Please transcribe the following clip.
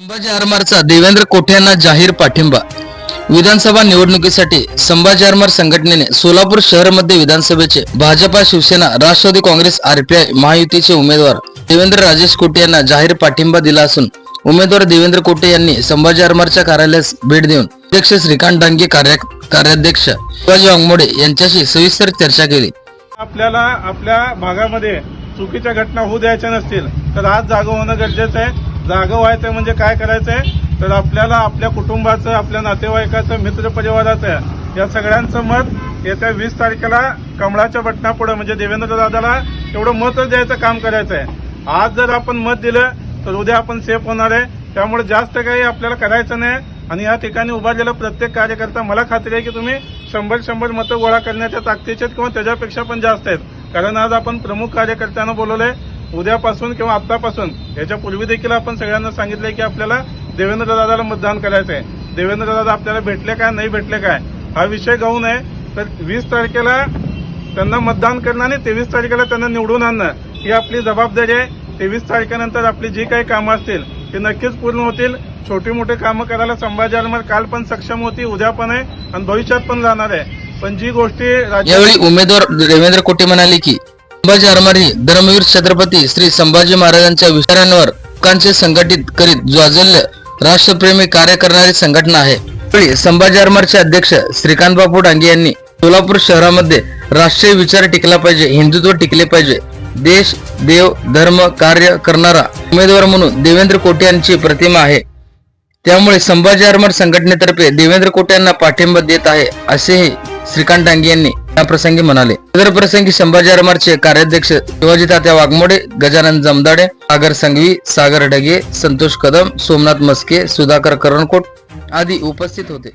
संभाजी आरमारचा देवेंद्र कोठे यांना जाहीर पाठिंबा? विधानसभा निवडणुकीसाठी संभाजी आरमार संघटनेने सोलापूर शहरमध्ये विधानसभेचे भाजपा शिवसेना राष्ट्रवादी काँग्रेस आरपीआय महायुतीचे उमेदवार देवेंद्र राजेश कोटे यांना जाहीर पाठिंबा दिला असून उमेदवार देवेंद्र कोटे यांनी संभाजी आरमारच्या कार्यालयास भेट देऊन अध्यक्ष श्रीकांत डांगे कार्य कार्याध्यक्ष शिवाजी वाघमोडे यांच्याशी सविस्तर चर्चा केली. आपल्याला आपल्या भागामध्ये चुकीच्या घटना होऊ द्यायच्या नसतील तर आज जागा होणं गरजेचं आहे. जागं व्हायचं म्हणजे काय करायचं आहे तर आपल्याला आपल्या कुटुंबाचं आपल्या नातेवाईकाचं मित्रपरिवाराचं या सगळ्यांचं मत येत्या वीस तारखेला कमळाच्या बटणापुढं म्हणजे देवेंद्र दादाला तेवढं मतच द्यायचं काम करायचं आहे आज जर आपण मत दिलं तर उद्या आपण सेफ होणार आहे. त्यामुळे जास्त काही आपल्याला करायचं नाही. आणि या ठिकाणी उभारलेला प्रत्येक कार्यकर्ता मला खात्री आहे की तुम्ही शंभर शंभर मतं गोळा करण्याच्या ताकदीचे आहेत किंवा त्याच्यापेक्षा पण जास्त आहेत. कारण आज आपण प्रमुख कार्यकर्त्यांना बोलवलंय. उद्यापासून किंवा आत्तापासून याच्या पूर्वी देखील आपण सगळ्यांना सांगितलंय की आपल्याला देवेंद्र दादाला मतदान करायचं आहे देवेंद्र दादा आपल्याला भेटले काय नाही भेटले काय हा विषय गाऊ नये तर वीस तारखेला त्यांना मतदान करणं आणि तेवीस तारखेला त्यांना निवडून आणणं ही आपली जबाबदारी आहे. तेवीस तारखेनंतर आपली जी काही कामं असतील ती नक्कीच पूर्ण होतील. छोटी मोठी कामं करायला संभाजी आलमार काल पण सक्षम होती उद्या पण आहे आणि भविष्यात पण राहणार आहे. पण जी गोष्टी यावेळी उमेदवार देवेंद्र कोटे म्हणाले की संभाजी अरमारी धर्मवीर छत्रपती श्री संभाजी महाराजांच्या विचारांवर लोकांचे संघटित करीत ज्वाजल्य राष्ट्रप्रेमी कार्य करणारी संघटना आहे. संभाजी आरमारचे अध्यक्ष श्रीकांत बापू डांगे यांनी सोलापूर शहरामध्ये राष्ट्रीय विचार टिकला पाहिजे हिंदुत्व टिकले पाहिजे देश देव धर्म कार्य करणारा उमेदवार म्हणून देवेंद्र कोटे यांची प्रतिमा आहे. त्यामुळे संभाजी आरमार संघटनेतर्फे देवेंद्र कोटे यांना पाठिंबा देत आहे असेही श्रीकांत डांगे यांनी प्रसंगी म्हणाले सदर प्रसंगी संभाजी अरमारचे कार्याध्यक्ष शिवाजी तात्या वाघमोडे गजानन जमदाडे सागर संघवी सागर ढगे संतोष कदम सोमनाथ मस्के सुधाकर करणकोट आदी उपस्थित होते.